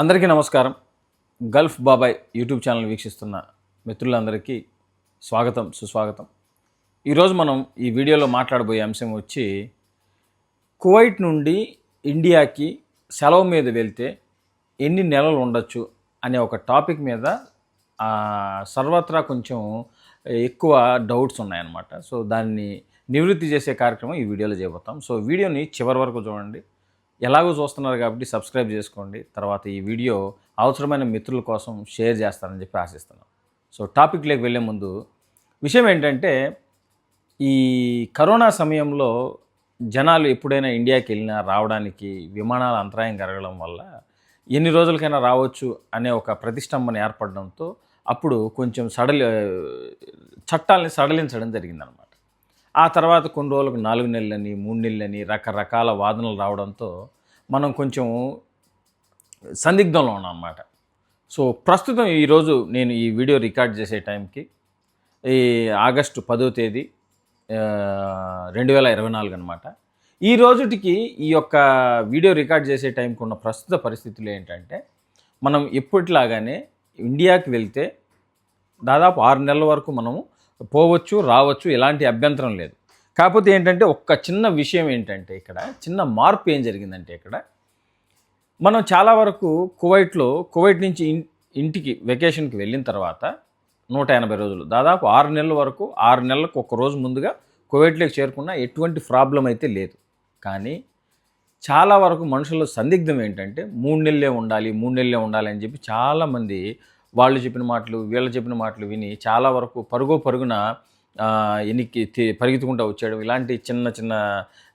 అందరికీ నమస్కారం. గల్ఫ్ బాబాయ్ యూట్యూబ్ ఛానల్ వీక్షిస్తున్న మిత్రులందరికీ స్వాగతం సుస్వాగతం. ఈరోజు మనం ఈ వీడియోలో మాట్లాడబోయే అంశం వచ్చి కువైట్ నుండి ఇండియాకి సెలవు మీద వెళ్తే ఎన్ని నెలలు ఉండొచ్చు అనే ఒక టాపిక్ మీద సర్వత్రా కొంచెం ఎక్కువ డౌట్స్ ఉన్నాయన్నమాట. సో దాన్ని నివృత్తి చేసే కార్యక్రమం ఈ వీడియోలో చేయబోతాం. సో వీడియోని చివరి వరకు చూడండి. ఎలాగో చూస్తున్నారు కాబట్టి సబ్స్క్రైబ్ చేసుకోండి. తర్వాత ఈ వీడియో అవసరమైన మిత్రుల కోసం షేర్ చేస్తారని చెప్పి ఆశిస్తున్నాను సో టాపిక్లోకి వెళ్ళే ముందు విషయం ఏంటంటే ఈ కరోనా సమయంలో జనాలు ఎప్పుడైనా ఇండియాకి వెళ్ళినా రావడానికి విమానాల అంతరాయం కలగడం వల్ల ఎన్ని రోజులకైనా రావచ్చు అనే ఒక ప్రతిష్టంభన ఏర్పడడంతో అప్పుడు కొంచెం సడలి చట్టాలని సడలించడం జరిగిందనమాట ఆ తర్వాత కొన్ని రోజులకు నాలుగు నెలలని మూడు నెలలని రకరకాల వాదనలు రావడంతో మనం కొంచెం సందిగ్ధంలో ఉన్నాం అన్నమాట. సో ప్రస్తుతం ఈరోజు నేను ఈ వీడియో రికార్డ్ చేసే టైంకి ఈ ఆగస్టు పదో తేదీ రెండు వేల ఇరవై నాలుగు అనమాట ఈ రోజుటికి ఈ యొక్క వీడియో రికార్డ్ చేసే టైంకి ఉన్న ప్రస్తుత పరిస్థితులు ఏంటంటే మనం ఎప్పటిలాగానే ఇండియాకి వెళ్తే దాదాపు ఆరు నెలల వరకు మనము పోవచ్చు రావచ్చు ఎలాంటి అభ్యంతరం లేదు. కాకపోతే ఏంటంటే ఒక్క చిన్న విషయం ఏంటంటే ఇక్కడ చిన్న మార్పు ఏం జరిగిందంటే ఇక్కడ మనం చాలా వరకు కువైట్లో కువైట్ నుంచి ఇంటికి వెకేషన్కి వెళ్ళిన తర్వాత నూట ఎనభై రోజులు దాదాపు ఆరు నెలల వరకు ఆరు నెలలకు ఒక రోజు ముందుగా కువైట్లోకి చేరుకున్న ఎటువంటి ప్రాబ్లం అయితే లేదు. కానీ చాలా వరకు మనుషుల సందిగ్ధం ఏంటంటే మూడు నెలలే ఉండాలి మూడు నెలలే ఉండాలి అని చెప్పి చాలామంది వాళ్ళు చెప్పిన మాటలు వీళ్ళు చెప్పిన మాటలు విని చాలా వరకు పరుగు పరుగున ఎన్నికి పరిగెత్తుకుంటూ వచ్చేయడం ఇలాంటి చిన్న చిన్న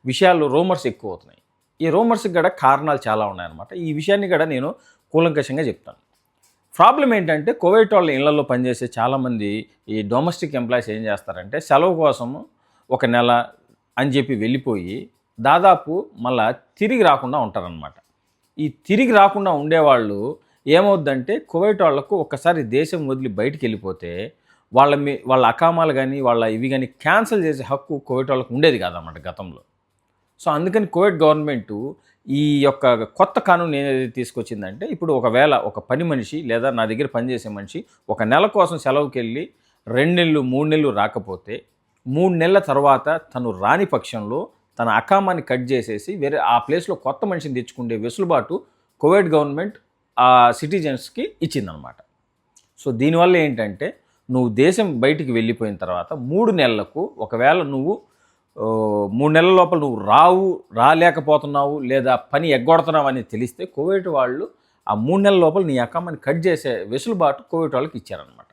విషయాలు రోమర్స్ ఎక్కువ అవుతున్నాయి ఈ రోమర్స్కి కూడా కారణాలు చాలా ఉన్నాయన్నమాట. ఈ విషయాన్ని కూడా నేను కూలంకషంగా చెప్తాను. ప్రాబ్లం ఏంటంటే కోవిడ్ వాళ్ళ ఇళ్ళలో పనిచేసే చాలామంది ఈ డొమెస్టిక్ ఎంప్లాయీస్ ఏం చేస్తారంటే సెలవు కోసం ఒక నెల అని చెప్పి వెళ్ళిపోయి దాదాపు మళ్ళా తిరిగి రాకుండా ఉంటారనమాట ఈ తిరిగి రాకుండా ఉండేవాళ్ళు ఏమవుద్దంటే కువైట్ వాళ్ళకు ఒక్కసారి దేశం వదిలి బయటికి వెళ్ళిపోతే వాళ్ళ మీ వాళ్ళ అకామాలు కానీ వాళ్ళ ఇవి కానీ క్యాన్సిల్ చేసే హక్కు కువైట్ వాళ్ళకు ఉండేది కాదన్నమాట గతంలో. సో అందుకని కోవిడ్ గవర్నమెంట్ ఈ యొక్క కొత్త కానూన్ ఏదైతే తీసుకొచ్చిందంటే ఇప్పుడు ఒకవేళ ఒక పని మనిషి లేదా నా దగ్గర పనిచేసే మనిషి ఒక నెల కోసం సెలవుకి వెళ్ళి రెండు నెలలు మూడు నెలలు రాకపోతే మూడు నెలల తర్వాత తను రాని పక్షంలో తన అకామాన్ని కట్ చేసేసి వేరే ఆ ప్లేస్లో కొత్త మనిషిని తెచ్చుకునే వెసులుబాటు కోవిడ్ గవర్నమెంట్ ఆ సిటిజన్స్కి ఇచ్చిందనమాట సో దీనివల్ల ఏంటంటే నువ్వు దేశం బయటికి వెళ్ళిపోయిన తర్వాత మూడు నెలలకు ఒకవేళ నువ్వు మూడు నెలల లోపల నువ్వు రావు రాలేకపోతున్నావు లేదా పని ఎగ్గొడుతున్నావు అని తెలిస్తే కోవిడ్ వాళ్ళు ఆ మూడు నెలల లోపల నీ అకౌంట్ని కట్ చేసే వెసులుబాటు కోవిడ్ వాళ్ళకి ఇచ్చారనమాట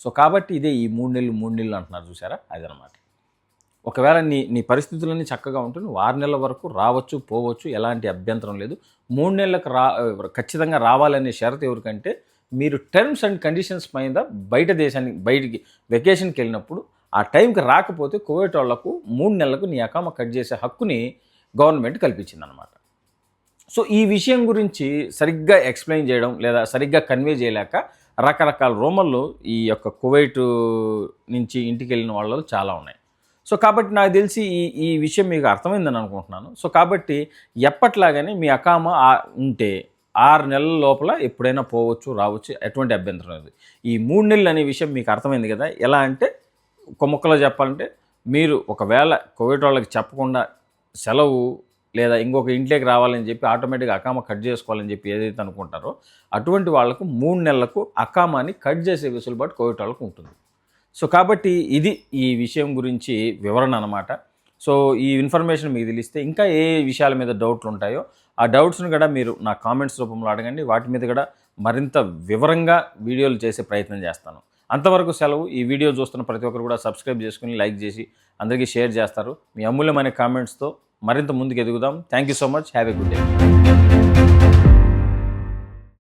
సో కాబట్టి ఇదే ఈ మూడు నెలలు మూడు నెలలు అంటున్నారు చూసారా? అదనమాట ఒకవేళ నీ నీ పరిస్థితులన్నీ చక్కగా ఉంటే నువ్వు ఆరు నెలల వరకు రావచ్చు పోవచ్చు ఎలాంటి అభ్యంతరం లేదు. మూడు నెలలకు రా ఖచ్చితంగా రావాలనే షరతు ఎవరికంటే మీరు టర్మ్స్ అండ్ కండిషన్స్ మీద బయట దేశానికి బయటికి వెకేషన్కి వెళ్ళినప్పుడు ఆ టైంకి రాకపోతే కోవిడ్ వాళ్ళకు మూడు నెలలకు నీ అకామ కట్ చేసే హక్కుని గవర్నమెంట్ కల్పించిందనమాట సో ఈ విషయం గురించి సరిగ్గా ఎక్స్ప్లెయిన్ చేయడం లేదా సరిగ్గా కన్వే చేయలేక రకరకాల రోమల్లో ఈ యొక్క కువైట్ నుంచి ఇంటికి వెళ్ళిన వాళ్ళు చాలా ఉన్నాయి. సో కాబట్టి నాకు తెలిసి ఈ ఈ విషయం మీకు అర్థమైందని అనుకుంటున్నాను. సో కాబట్టి ఎప్పట్లాగానే మీ అకామ ఉంటే ఆరు నెలల లోపల ఎప్పుడైనా పోవచ్చు రావచ్చు ఎటువంటి అభ్యంతరం లేదు. ఈ మూడు నెలలు అనే విషయం మీకు అర్థమైంది కదా? ఎలా అంటే కొమ్మొక్కలో ముక్కలో చెప్పాలంటే మీరు ఒకవేళ కోవిడ్ వాళ్ళకి చెప్పకుండా సెలవు లేదా ఇంకొక ఇంట్లోకి రావాలని చెప్పి ఆటోమేటిక్గా అకామ కట్ చేసుకోవాలని చెప్పి ఏదైతే అనుకుంటారో అటువంటి వాళ్ళకు మూడు నెలలకు అకామాని కట్ చేసే వెసులుబాటు కోవిడ్ వాళ్ళకు ఉంటుంది. సో కాబట్టి ఇది ఈ విషయం గురించి వివరణ అనమాట సో ఈ ఇన్ఫర్మేషన్ మీకు తెలిస్తే ఇంకా ఏ విషయాల మీద డౌట్లు ఉంటాయో ఆ డౌట్స్ని కూడా మీరు నా కామెంట్స్ రూపంలో అడగండి. వాటి మీద కూడా మరింత వివరంగా వీడియోలు చేసే ప్రయత్నం చేస్తాను. అంతవరకు సెలవు. ఈ వీడియో చూస్తున్న ప్రతి ఒక్కరు కూడా సబ్స్క్రైబ్ చేసుకుని లైక్ చేసి అందరికీ షేర్ చేస్తారు. మీ అమూల్యమైన కామెంట్స్తో మరింత ముందుకు ఎదుగుదాం. Thank you so much. Have a good day.